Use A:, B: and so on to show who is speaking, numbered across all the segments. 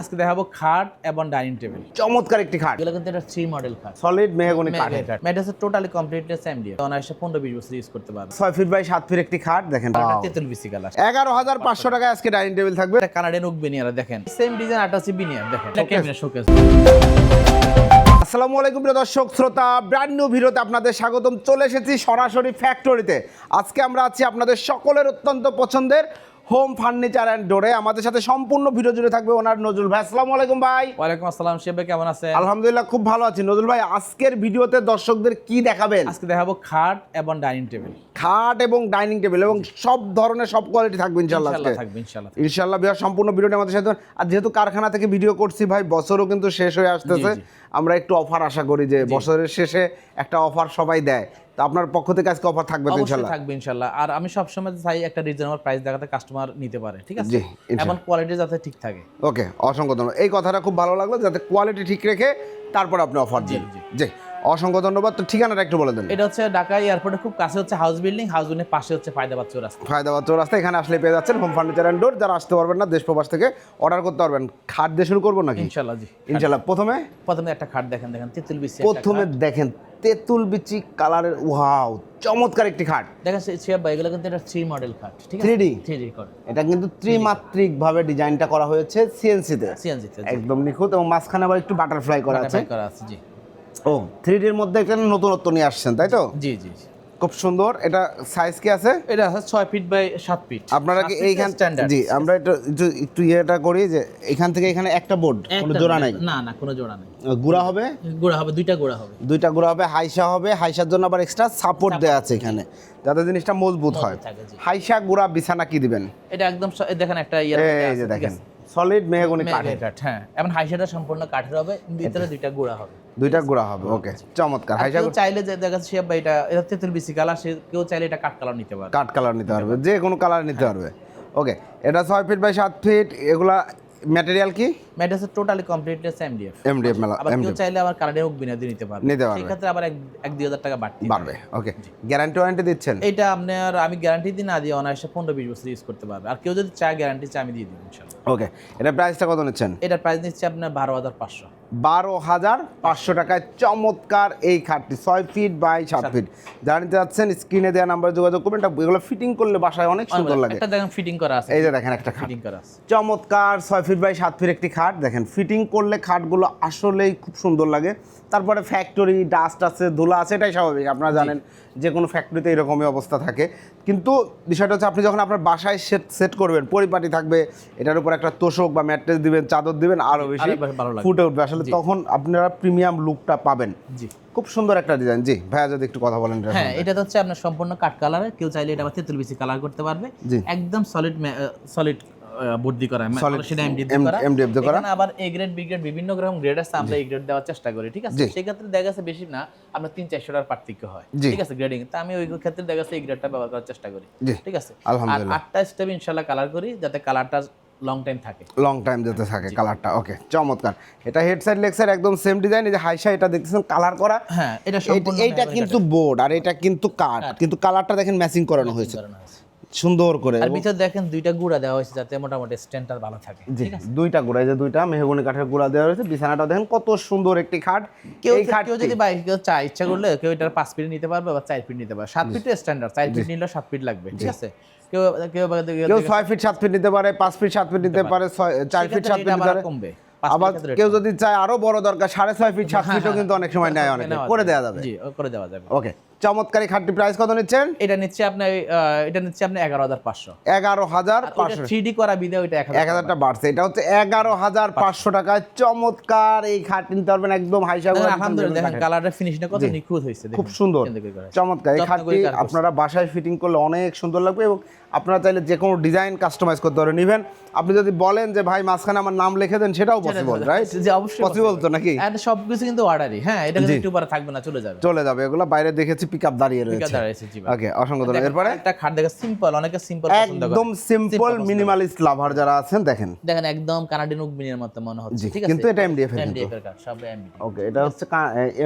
A: আজকে দেখাবো খাট এবং ডাইনিং টেবিল।
B: চমৎকার একটি খাট।
A: এগুলো কিন্তু এটা থ্রি মডেল খাট।
B: সলিড মেহগনি কাঠ
A: এটা হচ্ছে টোটালি কমপ্লিট সেম দিয়ে অনায়াসে পনেরো বিশ বছর ইউজ করতে পারবে।
B: ছয় ফিট বাই সাত ফিট একটি খাট দেখেন।
A: এটা তেঁতুল বিসি কালার
B: এগারো হাজার পাঁচশো টাকায় আজকে ডাইনিং টেবিল থাকবে।
A: এটা কানাডিয়ান ওক বিনিয়ার দেখেন। সেম ডিজাইন আটা হচ্ছে বিনিয়ার দেখেন। এটা ক্যামেরা শোকেস
B: আসসালামু আলাইকুম প্রিয় দর্শক শ্রোতা ব্র্যান্ড নিউ ভিডিওতে আপনাদের স্বাগতম। চলে এসেছি সরাসরি ফ্যাক্টরিতে আজকে আমরা আছি আপনাদের সকলের অত্যন্ত পছন্দের হোম ফার্নিচার অ্যান্ড ডোরে আমাদের সাথে সম্পূর্ণ ভিডিও জুড়ে থাকবে ওনার নজরুল ভাই। আসসালামু আলাইকুম ভাই।
A: ওয়ালাইকুম আসসালাম শিব ভাই কেমন আছে
B: আলহামদুলিল্লাহ খুব ভালো আছি। নজরুল ভাই আজকের ভিডিওতে দর্শকদের কি দেখাবেন?
A: আজকে দেখাবো খাট এবং ডাইনিং টেবিল।
B: খাট এবং ডাইনিং টেবিল এবং সব ধরনের সব কোয়ালিটি থাকবে
A: ইনশাআল্লাহ থাকবে ইনশাআল্লাহ
B: ইনশাল্লাহ বিহার সম্পূর্ণ ভিডিওটা আমাদের সাথে আর যেহেতু কারখানা থেকে ভিডিও করছি ভাই বছরও কিন্তু শেষ হয়ে আসতেছে। আমরা একটু অফার আশা করি যে বছরের শেষে একটা অফার সবাই দেয়। আপনার পক্ষ থেকে আজকে অফার থাকবে ইনশাল্লাহ
A: থাকবে ইনশাআল্লাহ। আর আমি সবসময় চাই একটা রিজনেবল প্রাইস দেখাতে কাস্টমার নিতে পারে ঠিক আছে? এবং কোয়ালিটি যাতে ঠিক থাকে।
B: ওকে অসংখ্য ধন্যবাদ। এই কথাটা খুব ভালো লাগল যাতে কোয়ালিটি ঠিক রেখে তারপর আপনি অফার দিন।
A: জি।
B: অসংখ্য ধন্যবাদ। তো ঠিকানাটা একটু বলে দেন।
A: এটা হচ্ছে ঢাকা এয়ারপোর্টের খুব কাছে হচ্ছে হাউস বিল্ডিং হাউস বিল্ডিং পাশে হচ্ছে ফায়দাবাদ চৌরাস্তা।
B: ফায়দাবাদ চৌরাস্তা এখানে আসলে পেয়ে যাচ্ছেন হোম ফার্নিচার অ্যান্ড ডোর যারা আসতে পারবেন না দেশ প্রবাস থেকে অর্ডার করতে পারবেন। খাট দিয়ে শুরু করব নাকি?
A: ইনশাআল্লাহ জি।
B: ইনশাল্লাহ প্রথমে?
A: প্রথমে একটা খাট দেখেন দেখেন তেঁতুল বিসি
B: প্রথমে দেখেন তেঁতুল বিচি কালারের ওয়াও চমৎকার একটি খাট।
A: দেখেন শিব ভাই এগুলো কিন্তু এটা থ্রি মডেল খাট ঠিক আছে?
B: থ্রি ডি
A: থ্রি ডি কর
B: এটা কিন্তু ত্রিমাত্রিক ভাবে ডিজাইনটা করা হয়েছে সিএনসি
A: তে। সিএনসি তে
B: একদম নিখুঁত এবং মাঝখানে আবার একটু বাটারফ্লাই করা আছে।
A: করা আছে জি।
B: ও থ্রি ডির মধ্যে একটা নতুনত্ব নিয়ে আসছেন তাই তো?
A: জি জি জি।
B: খুব সুন্দর। এটা সাইজ কি আছে?
A: এটা আছে ছয় ফিট বাই সাত ফিট
B: আপনারা কি এইখান জি আমরা একটু একটু ইয়েটা করি যে এখান থেকে এখানে একটা বোর্ড কোনো জোড়া নাই?
A: না না কোনো জোড়া নেই।
B: গুড়া হবে?
A: গোড়া হবে দুইটা গোড়া হবে।
B: দুইটা গুড়া হবে হাইসা হবে। হাইসার জন্য আবার এক্সট্রা সাপোর্ট দেওয়া আছে এখানে। যাতে জিনিসটা মজবুত হয়। হাইসা গুড়া বিছানা কি দিবেন?
A: এটা একদম দেখেন একটা ইয়ে
B: এই যে দেখেন। সলিড মেহগনি
A: কাঠ হ্যাঁ। এবং হাইসাটা সম্পূর্ণ কাঠের হবে ভিতরে দুইটা গোড়া হবে।
B: দুইটা গোড়া হবে ওকে চমৎকার।
A: হাই
B: হাইসা
A: চাইলে যে দেখা যাচ্ছে ভাই এটা এটা তেতুল বিসি কালার সে কেউ চাইলে এটা কাট কালার নিতে পারবে।
B: কাট কালার নিতে পারবে যে কোনো কালার নিতে পারবে। ওকে এটা ছয় ফিট বাই সাত ফিট এগুলা ম্যাটেরিয়াল কি?
A: এটা টোটালি এমডিএফ
B: এমডিএফ মেলা
A: আবার কেউ চাইলে আবার নিতে পারবে।
B: নিতে পারবে।
A: সেই ক্ষেত্রে আবার এক এক দুই হাজার টাকা বাড়তি
B: বাড়বে ওকে গ্যারান্টি ওয়ারেন্টি দিচ্ছেন?
A: এটা আপনার আমি গ্যারান্টি দিই না দিয়ে অনায়াসে পনেরো বিশ বছর ইউজ করতে পারবে। আর কেউ যদি চায় গ্যারান্টি চায় আমি দিয়ে ইনশাল্লাহ।
B: ওকে এটা প্রাইসটা কত নিচ্ছেন?
A: এটার প্রাইস নিচ্ছে আপনার বারো হাজার পাঁচশো।
B: বারো হাজার পাঁচশো টাকায় চমৎকার এই খাটটি ছয় ফিট বাই সাত ফিট যারা নিতে যাচ্ছেন স্ক্রিনে দেওয়া নাম্বারে যোগাযোগ করবেন। এটা এগুলো ফিটিং করলে বাসায় অনেক সুন্দর লাগে।
A: একটা দেখেন ফিটিং করা আছে।
B: এই যে দেখেন একটা খাট।
A: ফিটিং করা আছে।
B: চমৎকার ছয় ফিট বাই সাত ফিট একটি খাট। দেখেন ফিটিং করলে খাটগুলো আসলেই খুব সুন্দর লাগে। তারপরে ফ্যাক্টরি ডাস্ট আছে ধুলা আছে এটাই স্বাভাবিক আপনারা জানেন যে কোনো ফ্যাক্টরিতে এরকমই অবস্থা থাকে। কিন্তু বিষয়টা হচ্ছে আপনি যখন আপনার বাসায় সেট সেট করবেন পরিপাটি থাকবে এটার উপর একটা তোষক বা ম্যাট্রেস দিবেন চাদর দিবেন আরও বেশি। ফুটে উঠবে। আসলে তখন আপনারা প্রিমিয়াম লুকটা পাবেন।
A: জি।
B: খুব সুন্দর একটা ডিজাইন জি ভাইয়া যদি একটু কথা বলেন
A: হ্যাঁ এটা তো হচ্ছে আপনার সম্পূর্ণ কাঠ কালারে কেউ চাইলে এটা আবার তেঁতুল বিসি কালার করতে পারবে। একদম সলিড সলিড করা সেটা এমডিএফ। এখানে আবার এ গ্রেড বি গ্রেড বিভিন্ন রকম গ্রেড আছে আমরা এই গ্রেড দেওয়ার চেষ্টা করি ঠিক আছে?
B: জি।
A: সেক্ষেত্রে দেখা যাচ্ছে বেশি না আপনার তিন চারশো টাকার পার্থক্য হয় ঠিক আছে গ্রেডিং তা আমি ওই ক্ষেত্রে দেখা যাচ্ছে এই গ্রেডটা ব্যবহার করার চেষ্টা করি ঠিক আছে? আর আটটা স্টেপ ইনশাল্লাহ কালার করি যাতে কালারটা লং টাইম থাকে।
B: লং টাইম যেতে থাকে কালারটা ওকে চমৎকার। এটা হেড সাইড লেগ একদম সেম ডিজাইন এই যে হাইসা এটা দেখতেছেন কালার করা।
A: হ্যাঁ এটা সম্পূর্ণ
B: এইটা কিন্তু বোর্ড আর এটা কিন্তু কাঠ কিন্তু কালারটা দেখেন ম্যাচিং করানো হয়েছে। সুন্দর করে
A: আর ভিতরে দেখেন দুইটা গুঁড়া দেওয়া হয়েছে যাতে মোটামুটি স্ট্যান্ডটা ভালো থাকে
B: জি দুইটা গুড়া এই যে দুইটা মেহগনি কাঠের গুড়া দেওয়া হয়েছে বিছানাটা দেখেন কত সুন্দর একটি খাট।
A: কেউ
B: খাট
A: কেউ যদি বাইক কেউ চায় ইচ্ছা করলে কেউ এটার পাঁচ ফিট নিতে পারবে বা চার ফিট নিতে পারবে। সাত ফিট স্ট্যান্ডার্ড চার ফিট নিলেও সাত ফিট লাগবে ঠিক আছে? কেউ কেউ
B: কেউ ছয় ফিট সাত ফিট নিতে পারে পাঁচ ফিট সাত ফিট নিতে পারে ছয়- চার ফিট সাত ফিট নিতে পারে।
A: কমবে
B: আবার কেউ যদি চায় আরও বড় দরকার সাড়ে ছয় ফিট সাত ফিটও কিন্তু অনেক সময় নেয় অনেকে করে দেওয়া যাবে।
A: জি করে দেওয়া যাবে।
B: ওকে। চমৎকারী খাটটি প্রাইস কত নিচ্ছেন?
A: এটা নিচ্ছে আপনার এটা নিচ্ছে আপনার এগারো হাজার পাঁচশো।
B: এগারো হাজার পাঁচশো।
A: থ্রি ডি করা বিদে ওইটা এক
B: হাজারটা বাড়ছে। এটা হচ্ছে এগারো হাজার পাঁচশো। টাকায় চমৎকার এই খাট কিনতে পারবেন একদম হাইসা
A: আলহামদুলিল্লাহ দেখেন কালারের ফিনিশটা কত নিখুঁত হয়েছে
B: খুব সুন্দর। চমৎকার। এই খাটটি। আপনারা বাসায় ফিটিং করলে অনেক সুন্দর লাগবে এবং আপনারা চাইলে যে কোনো ডিজাইন কাস্টমাইজ করতে পারেন। ইভেন আপনি যদি বলেন যে ভাই মাঝখানে আমার নাম লিখে দেন সেটাও পসিবল রাইট
A: যে অবশ্যই
B: পসিবল তো নাকি?
A: আর সবকিছু কিন্তু অর্ডারই হ্যাঁ এটা কিন্তু একটু পরে থাকবে না চলে যাবে।
B: চলে যাবে। এগুলো বাইরে দেখেছি পিকআপ দাঁড়িয়ে রয়েছে। ওকে অসংখ্য ধন্যবাদ। এরপরে
A: একটা খাট দেখে সিম্পল অনেকে সিম্পল পছন্দ করে
B: একদম সিম্পল মিনিমালিস্ট লাভার যারা আছেন দেখেন।
A: দেখেন একদম কানাডিয়ান উকবিনের মতো মনে হচ্ছে ঠিক আছে?
B: কিন্তু এটা এর
A: এমডিএফ এর কাঠ সব এমডিএফ
B: ওকে এটা হচ্ছে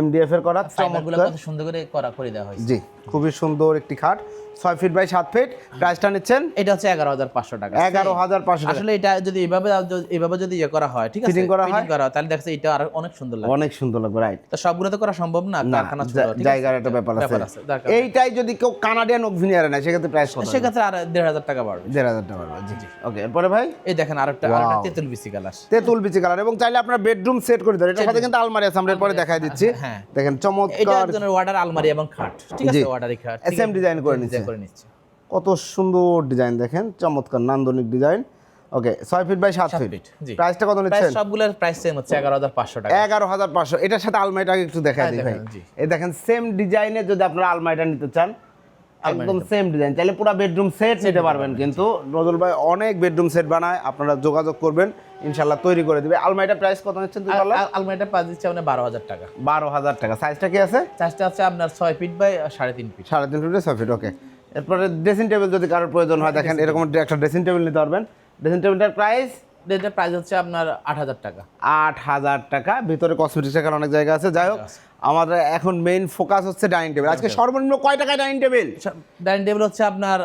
B: এমডিএফ এর করা চমৎকার।
A: কত সুন্দর করে করা করে দেওয়া হয়েছে।
B: জি খুবই সুন্দর একটি খাট ছয় ফিট বাই সাত ফিট প্রাইসটা নিচ্ছেন?
A: এটা হচ্ছে এগারো হাজার পাঁচশো টাকা।
B: এগারো হাজার পাঁচশো
A: আসলে এটা যদি এভাবে এভাবে যদি ইয়ে করা হয় ঠিক আছে?
B: Fitting করা হয়?
A: করা তাহলে দেখছে এটা আর অনেক সুন্দর লাগে
B: অনেক সুন্দর লাগবে রাইট
A: তো সবগুলো তো করা সম্ভব না? কারখানা আছে?
B: জায়গার একটা ব্যাপার
A: ব্যাপার
B: আছে এইটাই যদি কেউ কানাডিয়ান নেয় সেক্ষেত্রে প্রাইস কত
A: সেক্ষেত্রে আর দেড় হাজার টাকা বাড়বে।
B: দেড় হাজার টাকা পারবে জি। ওকে এরপরে ভাই?
A: এই দেখেন আরেকটা আরেকটা তেতুল বিসি কালার
B: তেঁতুল বিচি কালার এবং চাইলে আপনার বেডরুম সেট করে দেন এটার সাথে কিন্তু আলমারি আছে আমরা এরপরে দেখাই দিচ্ছি।
A: হ্যাঁ।
B: দেখেন
A: এটা
B: চমৎকার।
A: একজনের ওয়াটার আলমারি এবং খাট। ঠিক আছে ওয়াটারি খাট।
B: ডিজাইন করে নিচ্ছে।
A: করে নিচ্ছে।
B: কত সুন্দর ডিজাইন দেখেন। চমৎকার নান্দনিক ডিজাইন ওকে ছয় ফিট বাই সাত ফিট। প্রাইসটা কত নিচ্ছেন?
A: সবগুলোর প্রাইস সেম হচ্ছে এগারো হাজার পাঁচশো টাকা।
B: এগারো হাজার পাঁচশো। এটার সাথে আলমারিটা আগে একটু দেখাই
A: হ্যাঁ,
B: দিই ভাই। এই দেখেন সেম ডিজাইনের যদি আপনারা আলমারিটা নিতে চান একদম সেম ডিজাইন চাইলে পুরো বেডরুম সেট নিতে পারবেন কিন্তু নজরুল ভাই অনেক বেডরুম সেট বানায় আপনারা যোগাযোগ করবেন ইনশাল্লাহ তৈরি করে দিবে। আলমারিটা প্রাইস কত নিচ্ছেন
A: আলমারিটা প্রাইস দিচ্ছে আপনার বারো হাজার টাকা।
B: বারো হাজার টাকা। সাইজটা কি আছে?
A: চার্জটা হচ্ছে আপনার ছয় ফিট বাই সাড়ে তিন ফিট
B: সাড়ে তিন ফিটে ছয় ফিট ওকে এরপরে ড্রেসিং টেবিল যদি কারোর প্রয়োজন হয় দেখেন এরকম একটা ড্রেসিং টেবিল নিতে পারবেন। ড্রেসিং টেবিলটার প্রাইস
A: এটার প্রাইস হচ্ছে আপনার আট হাজার টাকা।
B: আট হাজার টাকা। ভিতরে কসমেটিক্স রাখার অনেক জায়গা আছে। যাই হোক আমাদের এখন মেইন ফোকাস হচ্ছে ডাইনিং টেবিল আজকে সর্বনিম্ন কয় টাকায় ডাইনিং টেবিল
A: ডাইনিং টেবিল হচ্ছে আপনার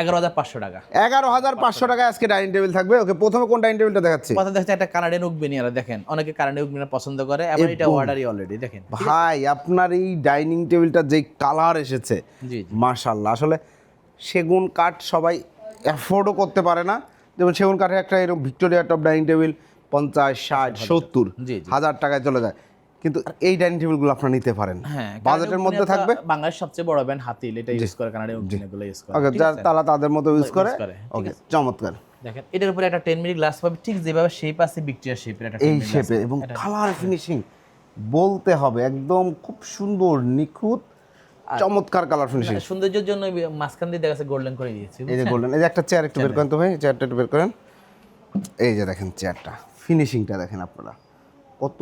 A: এগারো হাজার পাঁচশো টাকা।
B: এগারো হাজার পাঁচশো টাকায় আজকে ডাইনিং টেবিল থাকবে। ওকে প্রথমে কোন ডাইনিং টেবিলটা দেখাচ্ছি?
A: কথা দেখছে একটা কানাডিয়ান উকবেনিয়ারা দেখেন। অনেকে কানাডিয়ান উকবেনিয়ার পছন্দ করে এবং এটা অর্ডারই অলরেডি দেখেন।
B: ভাই আপনার এই ডাইনিং টেবিলটা যে কালার এসেছে
A: জি
B: মার্শাল্লাহ আসলে সেগুন কাঠ সবাই অ্যাফোর্ডও করতে পারে না। যেমন সেগুন কাঠের একটা এরকম ভিক্টোরিয়া টপ ডাইনিং টেবিল পঞ্চাশ ষাট সত্তর। হাজার টাকায় চলে যায়। কিন্তু এই ডাইনিং টেবিলগুলো আপনারা নিতে পারেন।
A: হ্যাঁ
B: বাজেটের মধ্যে থাকবে।
A: বাংলাদেশ সবচেয়ে বড় ব্যান্ড হাতিল এটা ইউজ করে কানাডিয়ান উকবেনিয়াগুলো ইউজ করে।
B: ওকে? তারা তাদের মতো ইউজ করে। ওকে চমৎকার।
A: দেখেন এটার উপরে একটা টেন মিনিট গ্লাস পাবে ঠিক যেভাবে শেপ আছে ভিক্টোরিয়া শেপের একটা
B: এই
A: 10
B: শেপে এবং কালার ফিনিশিং বলতে হবে একদম খুব সুন্দর নিখুঁত চমৎকার কালার ফিনিশিং
A: সৌন্দর্যের জন্য মাঝখান দিয়ে দেখা যাচ্ছে গোল্ডেন করে দিয়েছে
B: এই যে গোল্ডেন এই যে একটা চেয়ার একটু বের করেন তো ভাই চেয়ারটা একটু বের করেন। এই যে দেখেন চেয়ারটা ফিনিশিংটা দেখেন আপনারা। কত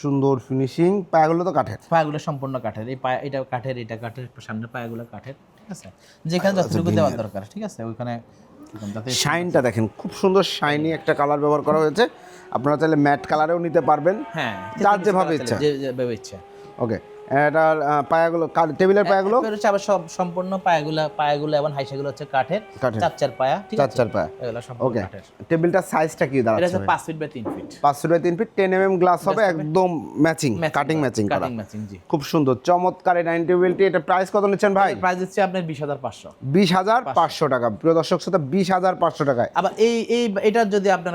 B: সুন্দর ফিনিশিং পায়াগুলো তো কাঠের।
A: পায়াগুলো সম্পূর্ণ কাঠের এই পায়া এটা কাঠের এটা কাঠের সামনে পায়াগুলো কাঠের ঠিক আছে? যেখানে যতটুকু দেওয়ার দরকার ঠিক আছে? ওইখানে
B: শাইনটা দেখেন খুব সুন্দর শাইনি একটা কালার ব্যবহার করা হয়েছে। আপনারা চাইলে ম্যাট কালারেও নিতে পারবেন।
A: হ্যাঁ
B: যার যেভাবে ইচ্ছা।
A: যে যেভাবে ইচ্ছা।
B: ওকে এটার পায়াগুলো টেবিলের পায়াগুলো?
A: হচ্ছে আবার সব সম্পূর্ণ পায়াগুলা পায়াগুলো এবং হাইসাগুলো হচ্ছে কাঠের। চার চার পায়া ঠিক
B: চার
A: আছে?
B: চার পায়া।
A: এগুলো সম্পূর্ণ কাঠের।
B: টেবিলটার সাইজটা কি
A: এটা
B: দাঁড়াচ্ছে
A: হচ্ছে
B: ভাই?
A: পাঁচ ফিট বাই তিন ফিট
B: পাঁচশো বাই তিন feet ten M M glass হবে। একদম ম্যাচিং কাটিং ম্যাচিং করা।
A: কাটিং ম্যাচিং জি।
B: খুব সুন্দর চমৎকার এই ডাইনিং টেবিলটি এটা প্রাইস কত নিচ্ছেন ভাই?
A: প্রাইস হচ্ছে আপনার বিশ হাজার পাঁচশো।
B: বিশ হাজার পাঁচশো টাকা। প্রিয় দর্শক শ্রোতা বিশ হাজার পাঁচশো টাকায়।
A: আবার এই এই এটার যদি আপনার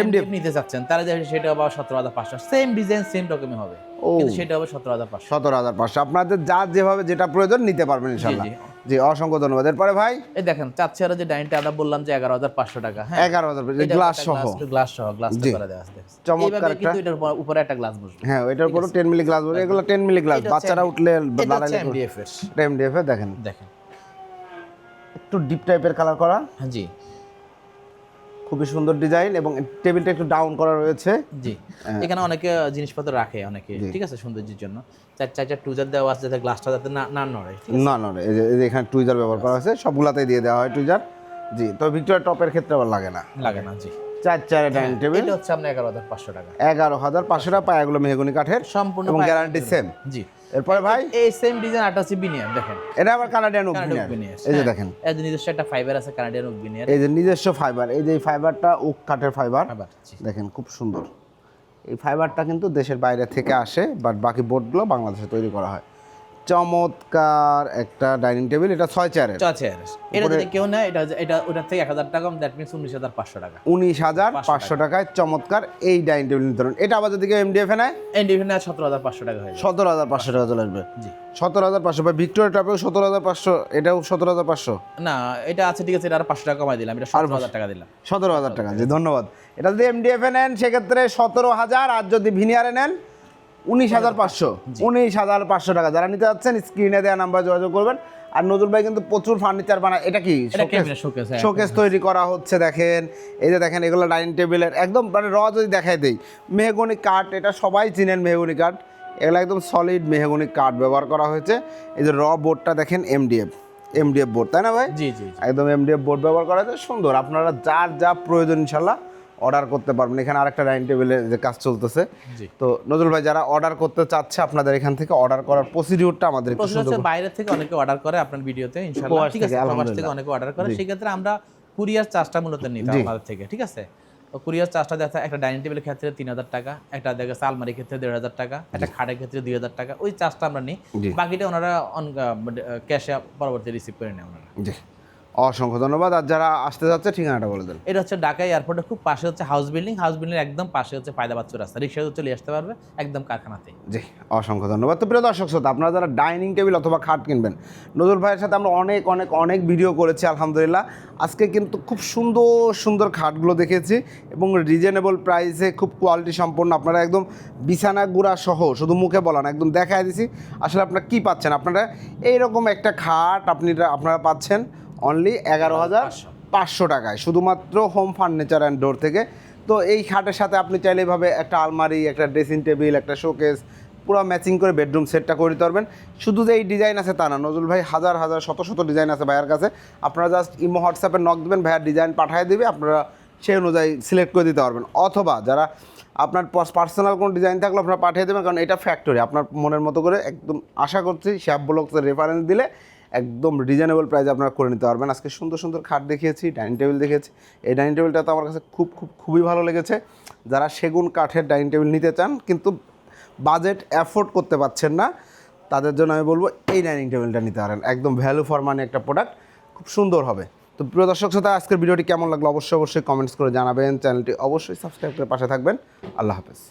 A: এমডিএফ নিতে চাচ্ছেন তাহলে সেটা আবার সতেরো হাজার পাঁচশো। সেম ডিজাইন সেম রকমই হবে।
B: ও।
A: কিন্তু সেটা হবে সতেরো হাজার পাঁচশো।
B: সতেরো হাজার পাঁচশো। আপনাদের যার যেভাবে যেটা প্রয়োজন নিতে পারবেন ইনশাল্লাহ
A: জি।
B: অসংখ্য ধন্যবাদ। এরপরে ভাই?
A: এই দেখেন চার চেয়ারের যে ডাইনিংটা আমরা বললাম যে এগারো হাজার পাঁচশো টাকা হ্যাঁ?
B: এগারো হাজার গ্লাস সহ।
A: গ্লাস সহ গ্লাস। করে দেওয়া আছে।
B: চমৎকার
A: কিন্তু এটার উপরে একটা গ্লাস বসবে।
B: হ্যাঁ এটার উপরও টেন মিলি গ্লাস বলে এগুলো টেন মিলি গ্লাস বাচ্চারা উঠলে দাঁড়ালে
A: এমডিএফ এর।
B: এমডিএফ দেখেন।
A: দেখেন।
B: একটু ডিপ টাইপের কালার করা।
A: হ্যাঁ জি।
B: খুবই সুন্দর ডিজাইন এবং টেবিলটা একটু ডাউন করা রয়েছে।
A: জি।
B: হ্যাঁ।
A: এখানে অনেকে জিনিসপত্র রাখে অনেকে। ঠিক আছে সৌন্দর্যের জন্য। চার চার চার টুজার দেওয়া আছে যাতে গ্লাসটা যাতে না না নড়ে
B: না না এই যে এখানে টুইজার ব্যবহার করা হয়েছে সবগুলাতেই দিয়ে দেওয়া হয় টুইজার জি তো ভিক্টোরিয়া টপের ক্ষেত্রে আবার লাগে না।
A: লাগে না জি।
B: চার চারে ডাইনিং টেবিল।
A: এটা হচ্ছে আপনার এগারো হাজার পাঁচশো টাকা।
B: এগারো হাজার পাঁচশো টাকা পায়াগুলো মেহগুনি কাঠের
A: সম্পূর্ণ
B: এবং গ্যারান্টি সেম
A: জি।
B: এরপরে ভাই?
A: এই সেম ডিজাইন আটা হচ্ছে বিনিয়ার দেখেন।
B: এটা আবার কানাডিয়ান ওপিনিয়ন এই যে দেখেন।
A: এই যে নিজস্ব একটা ফাইবার আছে কানাডিয়ান উকবিনিয়ার
B: এই যে নিজস্ব ফাইবার এই যে ফাইবারটা ওক কাঠের ফাইবার
A: ফাইবার
B: দেখেন খুব সুন্দর। এই ফাইবারটা কিন্তু দেশের বাইরে থেকে আসে বাট বাকি বোর্ডগুলো বাংলাদেশে তৈরি করা হয়। চমৎকার একটা ডাইনিং টেবিল এটা ছয় চেয়ারের।
A: আছে এটা যদি কেউ নেয় এটা এটা ওটার থেকে এক হাজার টাকা দ্যাট মিনস উনিশ হাজার পাঁচশো টাকা।
B: উনিশ হাজার পাঁচশো টাকায় চমৎকার এই ডাইনিং টেবিল নিতে পারেন এটা আবার যদি কেউ এমডিএফ নেয়?
A: ইন্ডিভিজুয়াল সতেরো হাজার পাঁচশো টাকা হয়ে
B: সতেরো হাজার পাঁচশো টাকা চলে আসবে।
A: জি।
B: সতেরো হাজার পাঁচশো। বা ভিক্টোরিয়া টপেও সতেরো হাজার পাঁচশো এটাও সতেরো হাজার পাঁচশো?
A: না এটা আছে ঠিক আছে এটা আর পাঁচশো টাকা কমাই দিলাম। এটা সতেরো হাজার টাকা দিলাম।
B: সতেরো হাজার টাকা জি ধন্যবাদ। এটা যদি এমডিএফ এ নেন সেক্ষেত্রে সতেরো হাজার আর যদি ভিনিয়ারে নেন উনিশ হাজার পাঁচশো। উনিশ হাজার পাঁচশো টাকা। যারা নিতে যাচ্ছেন স্ক্রিনে দেওয়া নাম্বার যোগাযোগ করবেন। আর নজরুল ভাই কিন্তু প্রচুর ফার্নিচার বানায়। এটা কি?
A: শোকেস হ্যাঁ
B: শোকেস তৈরি করা হচ্ছে দেখেন। এই যে দেখেন এগুলো ডাইনিং টেবিলের একদম মানে র যদি দেখাই দেই মেহগনি কাঠ এটা সবাই চিনেন মেহগনি কাঠ এগুলো একদম সলিড মেহগনি কাঠ ব্যবহার করা হয়েছে। এই যে র বোর্ডটা দেখেন এমডিএফ এমডিএফ বোর্ড তাই না ভাই?
A: জি জি জি।
B: একদম এমডিএফ বোর্ড ব্যবহার করা হয়েছে। সুন্দর আপনারা যার যা প্রয়োজন ইনশাল্লাহ অর্ডার করতে পারবেন। এখানে আরেকটা ডাইনিং টেবিলের যে কাজ চলতেছে। তো নজরুল ভাই যারা অর্ডার করতে চাচ্ছে আপনাদের এখান থেকে অর্ডার করার প্রসিডিউরটা আমাদের
A: বাইরে থেকে অনেকে অর্ডার করে আপনার ভিডিওতে ইনশাআল্লাহ। ঠিক আছে প্রবাস থেকে অনেকে অর্ডার করে। সেক্ষেত্রে আমরা কুরিয়ার চার্জটা মূলত নিতে হয় আমাদের থেকে ঠিক আছে? তো কুরিয়ার চার্জটা দেখা একটা ডাইনিং টেবিলের ক্ষেত্রে তিন হাজার টাকা একটা দেখা যাচ্ছে আলমারির ক্ষেত্রে দেড় হাজার টাকা একটা খাটের ক্ষেত্রে দুই হাজার টাকা ওই চার্জটা আমরা নিই। বাকিটা ওনারা ক্যাশে পরবর্তী রিসিভ করে নেয় ওনারা।
B: জি। অসংখ্য ধন্যবাদ। আর যারা আসতে যাচ্ছে ঠিকানাটা বলে দেন।
A: এটা হচ্ছে ঢাকা এয়ারপোর্টের খুব পাশে হচ্ছে হাউস বিল্ডিং হাউস বিল্ডিং একদম পাশে হচ্ছে পায়দাবাচ্চু রাস্তা। রিক্সা চলে আসতে পারবে একদম কারখানাতে
B: জি অসংখ্য ধন্যবাদ। তো প্রিয় দর্শক শ্রোতা আপনারা যারা ডাইনিং টেবিল অথবা খাট কিনবেন নজরুল ভাইয়ের সাথে আমরা অনেক অনেক অনেক ভিডিও করেছি আলহামদুলিল্লাহ। আজকে কিন্তু খুব সুন্দর সুন্দর খাটগুলো দেখেছি এবং রিজনেবল প্রাইসে খুব কোয়ালিটি সম্পন্ন। আপনারা একদম বিছানা গুঁড়া সহ শুধু মুখে বলা না একদম দেখায় দিছি। আসলে আপনারা কি পাচ্ছেন? আপনারা এইরকম একটা খাট আপনি আপনারা পাচ্ছেন। অনলি এগারো হাজার পাঁচশো। টাকায় শুধুমাত্র হোম ফার্নিচার অ্যান্ড ডোর থেকে। তো এই খাটের সাথে আপনি চাইলে এভাবে একটা আলমারি একটা ড্রেসিং টেবিল একটা শোকেস পুরো ম্যাচিং করে বেডরুম সেটটা করে দিতে পারবেন। শুধু যে এই ডিজাইন আছে তা না নজরুল ভাই হাজার হাজার শত শত ডিজাইন আছে ভাইয়ের কাছে। আপনারা জাস্ট ইমো হোয়াটসঅ্যাপে নক দেবেন ভাইয়ার ডিজাইন পাঠিয়ে দেবে আপনারা সেই অনুযায়ী সিলেক্ট করে দিতে পারবেন। অথবা যারা আপনার পার্সোনাল কোনো ডিজাইন থাকলে আপনারা পাঠিয়ে দেবেন কারণ এটা ফ্যাক্টরি আপনার মনের মতো করে একদম আশা করছি শ্যাপ ব্লকসের রেফারেন্স দিলে একদম রিজনেবল প্রাইসে আপনারা করে নিতে পারবেন। আজকে সুন্দর সুন্দর খাট দেখিয়েছি ডাইনিং টেবিল দেখেছি এই ডাইনিং টেবিলটা তো আমার কাছে খুব খুব, খুবই ভালো লেগেছে। যারা সেগুন কাঠের ডাইনিং টেবিল নিতে চান, কিন্তু বাজেট অ্যাফোর্ড করতে পারছেন না, তাদের জন্য আমি বলব এই ডাইনিং টেবিলটা নিতে পারেন। একদম ভ্যালু ফর মানি একটা প্রোডাক্ট খুব সুন্দর হবে। তো প্রিয় দর্শক শ্রোতা, আজকের ভিডিওটি কেমন লাগল অবশ্যই অবশ্যই কমেন্টস করে জানাবেন। চ্যানেলটি অবশ্যই সাবস্ক্রাইব করে পাশে থাকবেন। আল্লাহ হাফেজ।